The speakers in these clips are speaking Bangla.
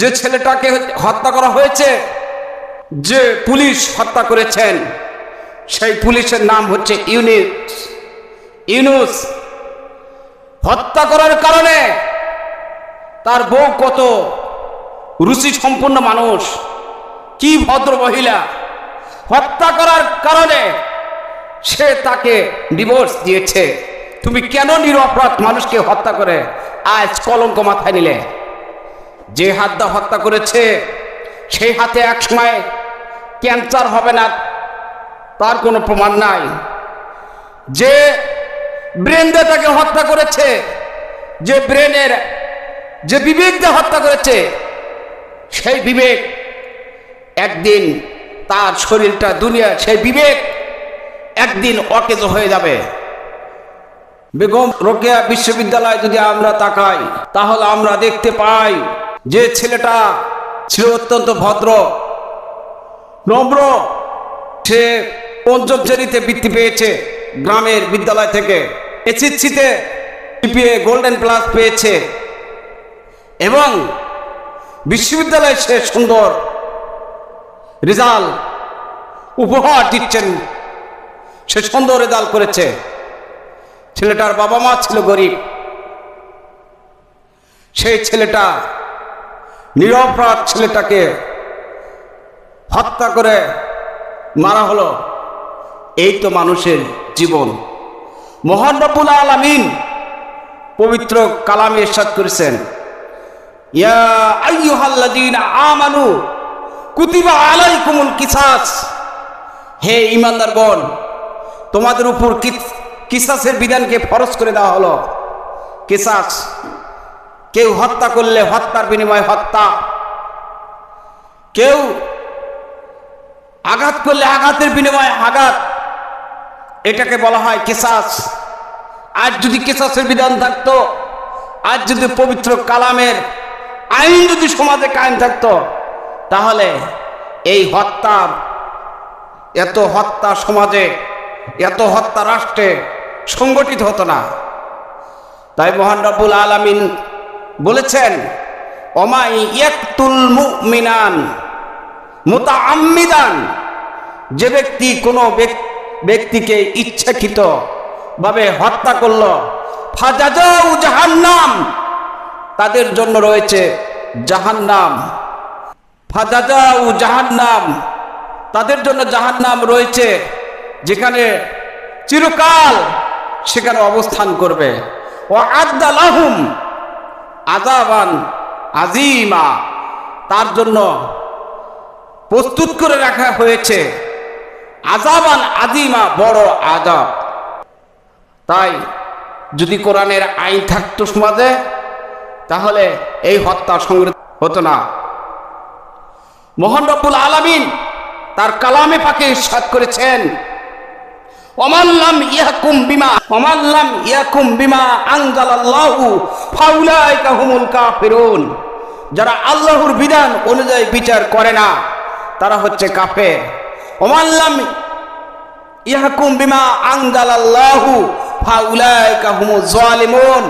যে ছেলেটাকে হত্যা করা হয়েছে, যে পুলিশ হত্যা করেছেন, সেই পুলিশের নাম হচ্ছে ইউনিস। ইউনুস হত্যা করার কারণে তার বউ কত রুচি সম্পন্ন মানুষ, কি ভদ্র মহিলা। হত্যা করার কারণে সে তাকে ডিভোর্স দিয়েছে। তুমি কেন নিরপরাধ মানুষকে হত্যা করে? আজ কলঙ্ক মাথায় নিলে। যে হাত দা হত্যা করেছে, সেই হাতে এক সময় ক্যান্সার হবে না, তার কোনো প্রমাণ নাই। যে ব্রেন দিয়ে তাকে হত্যা করেছে, যে ব্রেনের যে বিবেক দিয়ে হত্যা করেছে, সেই বিবেক একদিন তার শরীরটা দুনিয়া সেই বিবেক একদিন অকেজ হয়ে যাবে। বেগম রোকেয়া বিশ্ববিদ্যালয় যদি আমরা তাকাই, তাহলে আমরা দেখতে পাই যে ছেলেটা ছিল অত্যন্ত ভদ্র, নম্র, সে পঞ্চম শ্রেণীতে বৃত্তি পেয়েছে গ্রামের বিদ্যালয় থেকে। এসএসসিতে জিপিএ গোল্ডেন প্লাস পেয়েছে এবং বিশ্ববিদ্যালয়ে সে সুন্দর রেজাল্ট উপহার দিচ্ছেন। সে সুন্দর রেজাল্ট করেছে। ছেলেটার বাবা মা ছিল গরিব। সেই ছেলেটা নিরপরাধ ছেলেটাকে হত্যা করে মারা হলো। এই তো মানুষের জীবন। মোহান রব্বুল আলামিন পবিত্র কালামে ইরশাদ করেছেন আমানু কুতিবা আলাইকুমুল কিসাস। হে ঈমানদারগণ, তোমাদের উপর কিসাসের বিধানকে ফরজ করে দেওয়া হলো। কিসাস কেউ হত্যা করলে হত্যার বিনিময়ে হত্যা। কেউ আঘাত করলে আঘাতের বিনিময়ে আঘাত। এটাকে বলা হয় কেসাস। আজ যদি কেসাসের বিধান থাকতো, আজ যদি পবিত্র কালামের আইন যদি সমাজে কায়েম থাকতো, তাহলে এই হত্যা, এত হত্যা সমাজে, এত হত্যা রাষ্ট্রে সংগঠিত হতো না। তাই মহান রব্বুল আলামিন বলেছেন অমাই ইয়াকতুল মুমিনান মুতাআম্মিদান যে ব্যক্তি কোনো ব্যক্তিকে ইচ্ছাকৃত ভাবে হত্যা করল, ফাজাজাউ জাহান্নাম তাদের জন্য রয়েছে জাহান্নাম। ফাজাজাউ জাহান্নাম তাদের জন্য জাহান্নাম রয়েছে, যেখানে চিরকাল সেখানে অবস্থান করবে। ও আদালাহুম আজাবান আজিমা তার জন্য প্রস্তুত করে রাখা হয়েছে। আজাবান আজিমা বড় আজাব তাই যদি কোরআনের আইন থাকতো সমাজে, তাহলে এই হত্যা সংগঠিত হতো না। মোহন রব্বুল আলামিন তার কালামে পাকে ইরশাদ করেছেন। অমাল্লাম ইয়াকুম বিমা অমাল্লাম ইয়াকুম বিমা আনজালাল্লাহু, ফাউলাইকা হুমুল কাফিরুন। যারা আল্লাহর বিধান অনুযায়ী বিচার করে না, তারা হচ্ছে কাফের। অমাল্লাম ইয়াকুম বিমা আনজালাল্লাহু, ফাউলাইকা হুমুজ জালিমুন।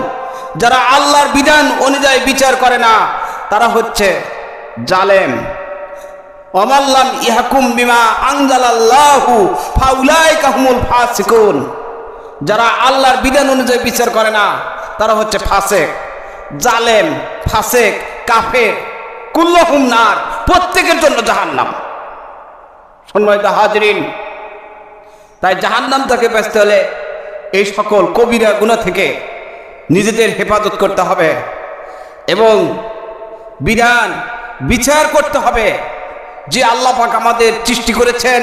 যারা আল্লাহর বিধান অনুযায়ী বিচার করে না, তারা হচ্ছে জালেম। অমাল্লাম ইহাকুম বিমা আনজালাল্লাহু, ফাউলাইকা হুমুল ফাসিকুন। যারা আল্লাহর বিধান অনুযায়ী বিচার করে না, তারা হচ্ছে ফাসেক, জালেম, ফাসেক, কাফের, কুল্লহুম নার, প্রত্যেকের জন্য জাহান্নাম। সম্মানিত হাজরিন, তাই জাহান্নাম থেকে ব্যস্ত হলে এই সকল কবিরা গুণা থেকে নিজেদের হেফাজত করতে হবে এবং বিধান বিচার করতে হবে। যে আল্লাহ পাক আমাদের সৃষ্টি করেছেন,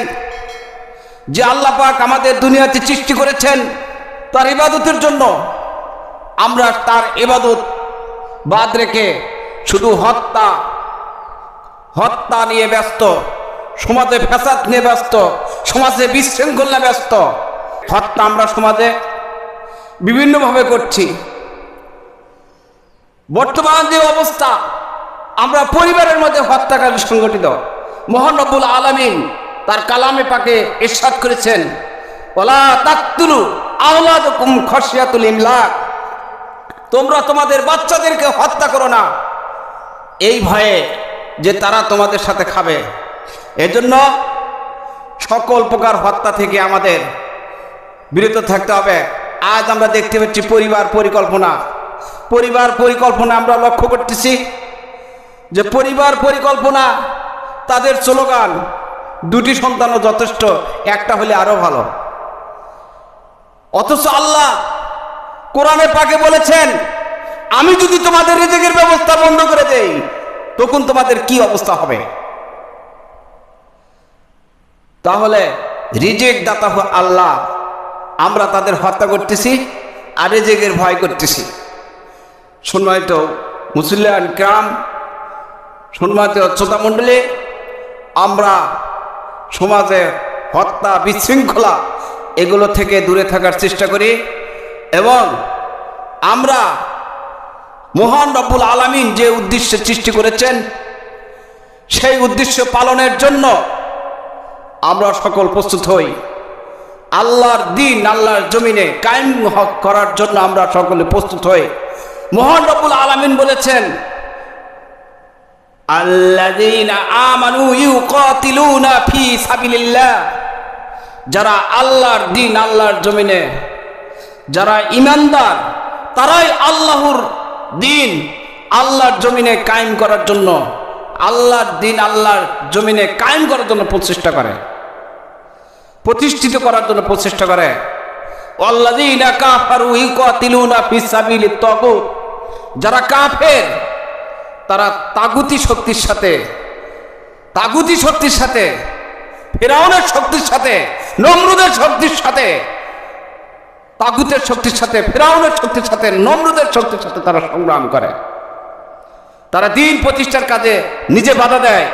যে আল্লাহ পাক আমাদের দুনিয়াতে সৃষ্টি করেছেন, তার ইবাদতের জন্য আমরা তার ইবাদত বাদ রেখে শুধু হত্যা হত্যা নিয়ে ব্যস্ত, সমাজে ফ্যাসাদ নিয়ে ব্যস্ত, সমাজে বিশৃঙ্খল নিয়ে ব্যস্ত। হত্যা আমরা সমাজে বিভিন্নভাবে করছি। বর্তমান যে অবস্থা, আমরা পরিবারের মধ্যে হত্যাকারী সংগঠিত। মোহানবুল আলমিন তার কালামে পাকে ইরশাদ করেছেন ওলা তাকতুলু আওলাদকুম খসিয়াতুল ইমলাক তোমরা তোমাদের বাচ্চাদেরকে হত্যা করো না। এই ভয়ে যে তারা তোমাদের সাথে খাবে, এজন্য সকল প্রকার হত্যা থেকে আমাদের বিরত থাকতে হবে। আজ আমরা দেখতে পাচ্ছি পরিবার পরিকল্পনা। পরিবার পরিকল্পনা আমরা লক্ষ্য করতেছি যে পরিবার পরিকল্পনা তাদের স্লোগান, দুটি সন্তানও যথেষ্ট, একটা হলে আরও ভালো। অথচ আল্লাহ কোরআনে পাকে বলেছেন, আমি যদি তোমাদের রেজেকের ব্যবস্থা বন্ধ করে দেই, তখন তোমাদের কি অবস্থা হবে? তাহলে রিজেক দাতা আল্লাহ, আমরা তাদের হত্যা করতেছি, আর রেজেকের ভয় করতেছি। সম্মানিত মুসলিয়ান গ্রাম সম্মানিত মণ্ডলী আমরা সমাজে হত্যা, বিশৃঙ্খলা এগুলো থেকে দূরে থাকার চেষ্টা করি এবং আমরা মহান রব্বুল আলামিন যে উদ্দেশ্যে সৃষ্টি করেছেন, সেই উদ্দেশ্য পালনের জন্য আমরা সকল প্রস্তুত হই। আল্লাহর দিন, আল্লাহর জমিনে কায়েম হক করার জন্য আমরা সকলে প্রস্তুত হই। মহান রব্বুল আলামিন বলেছেন আমানু ফি যারা আল্লাহর দিন আল্লাহর জমিনে, যারা ইমানদার তারাই আল্লাহর দিন আল্লাহর জমিনে কায়েম করার জন্য, আল্লাহর দিন আল্লাহর জমিনে কায়েম করার জন্য প্রচেষ্টা করে। প্রতিষ্ঠিত করার জন্য প্রচেষ্টা করে। যারা কাফের তারা তাগুতি শক্তির সাথে, তাগুতি শক্তির সাথে, ফেরাউনের শক্তির সাথে, নমরুদের শক্তির সাথে, তাগুতের শক্তির সাথে, ফেরাউনের শক্তির সাথে, নমরুদের শক্তির সাথে তারা সংগ্রাম করে। তারা দিন প্রতিষ্ঠার কাজে নিজে বাধা দেয়,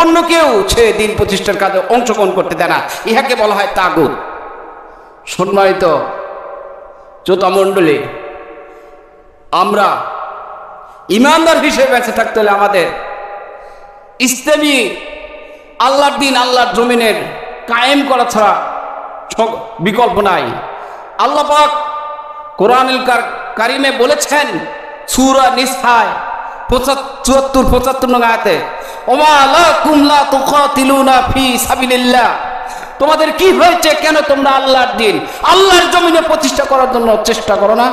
অন্য কেউ সে দিন প্রতিষ্ঠার কাজে অংশগ্রহণ করতে দেয় না। ইহাকে বলা হয় তাগুত। সম্মানিত চোতা মণ্ডলী আমরা ইমানদার হিসেবে বেঁচে থাকতে হলে আমাদের ইসলামী আল্লাহর দিন আল্লাহর জমিনের কায়েম করা ছাড়া বিকল্প নাই। আল্লাহ পাক কোরআনুল কার- কারিমে বলেছেন, সুরা নিসায় চুয়াত্তর, পঁচাত্তর নং আয়াতে, ওমা লা কুমলা তুকাতিলুনা ফি সাবিলিল্লাহ। তোমাদের কি হয়েছে? কেন তোমরা আল্লাহর দিন আল্লাহর জমিনে প্রতিষ্ঠা করার জন্য চেষ্টা করো না?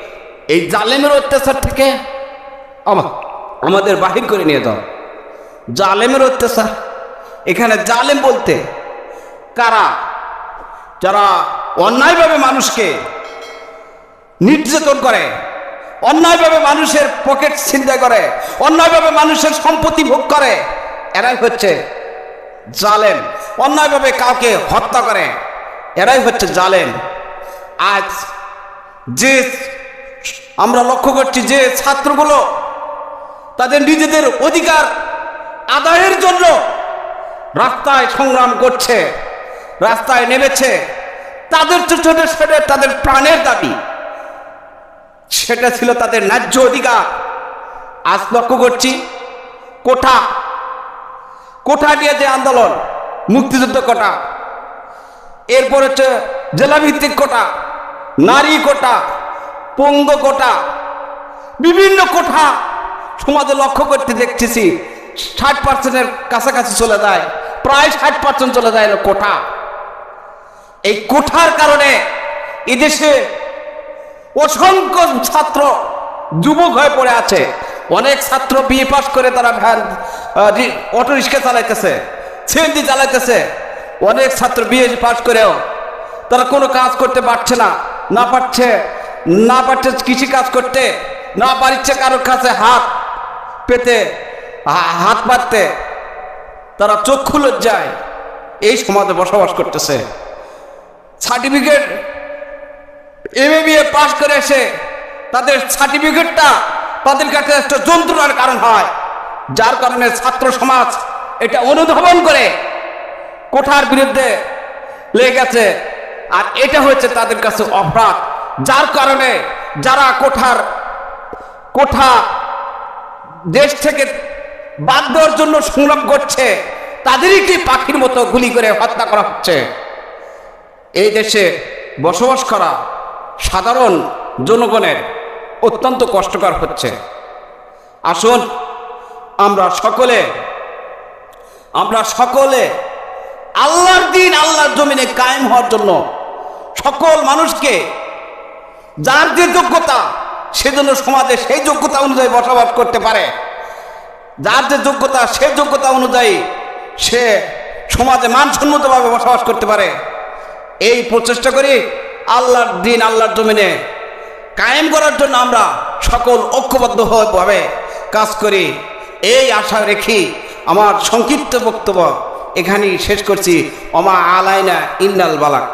এই জালেমের অত্যাচার থেকে আমা- আমাদের বাহির করে নিয়ে যাও। জালেমের অত্যাচার। এখানে জালেম বলতে কারা? যারা অন্যায়ভাবে মানুষকে নির্যাতন করে, অন্যায়ভাবে মানুষের পকেট ছিনতাই করে, অন্যায়ভাবে মানুষের সম্পত্তি ভোগ করে, এরাই হচ্ছে জালেম। অন্যায়ভাবে কাউকে হত্যা করে, এরাই হচ্ছে জালেম। আজ যে আমরা লক্ষ্য করছি যে ছাত্রগুলো তাদের নিজেদের অধিকার আদায়ের জন্য রাস্তায় সংগ্রাম করছে, রাস্তায় নেমেছে। তাদের ছোট ছোট তাদের প্রাণের দাবি, সেটা ছিল তাদের ন্যায্য অধিকার। আজ লক্ষ্য করছি, কোঠা কোঠা নিয়ে যে আন্দোলন, মুক্তিযুদ্ধ কোটা এরপর হচ্ছে জেলাভিত্তিক কোটা নারী কোটা পঙ্গ কোটা, বিভিন্ন কোঠা সমাজে লক্ষ্য করতে দেখতেছি, ষাট পার্সেন্টের কাছাকাছি চলে যায়, প্রায় ষাট পার্সেন্ট চলে যায় কোঠা। এই কোঠার কারণে এদেশে অসংখ্য ছাত্র যুবক হয়ে পড়ে আছে। অনেক ছাত্র বিয়ে পাস করে তারা ভ্যান অটো রিক্সা চালাইতেছে, সিএনজি চালাইতেছে। অনেক ছাত্র বিয়ে পাস করেও তারা কোনো কাজ করতে পারছে না না পারছে। না পারছে কৃষি কাজ করতে, না পারছে কারোর কাছে হাত পেতে হাত পাততে তারা চক্ষু লজ্জায় এই সমাজে বসবাস করতেছে। সার্টিফিকেট এম এ পাশ করে এসে তাদের সার্টিফিকেটটা তাদের কাছে একটা যন্ত্রণার কারণ হয়, যার কারণে ছাত্র সমাজ এটা অনুধাবন করে। কোঠার বিরুদ্ধে লেগে গেছে, আর এটা হচ্ছে তাদের কাছে অপরাধ। যার কারণে যারা কোঠার, কোঠা দেশ থেকে বাদ দেওয়ার জন্য সংগ্রাম করছে, তাদেরই কি পাখির মতো গুলি করে হত্যা করা হচ্ছে? এই দেশে বসবাস করা সাধারণ জনগণের অত্যন্ত কষ্টকর হচ্ছে। আসুন, আমরা সকলে আমরা সকলে আল্লাহর দিন আল্লাহর জমিনে কায়েম হওয়ার জন্য সকল মানুষকে যার যে যোগ্যতা সেজন্য সমাজে সেই যোগ্যতা অনুযায়ী বসবাস করতে পারে। যার যে যোগ্যতা, সে যোগ্যতা অনুযায়ী সে সমাজে মানসম্মতভাবে বসবাস করতে পারে। এই প্রচেষ্টা করি আল্লাহর দিন, আল্লাহর জমিনে কায়েম করার জন্য আমরা সকল ঐক্যবদ্ধভাবে কাজ করি। এই আশা রেখি আমার সংক্ষিপ্ত বক্তব্য এখানেই শেষ করছি। অমা আলাইনা ইন্নাল বালাক।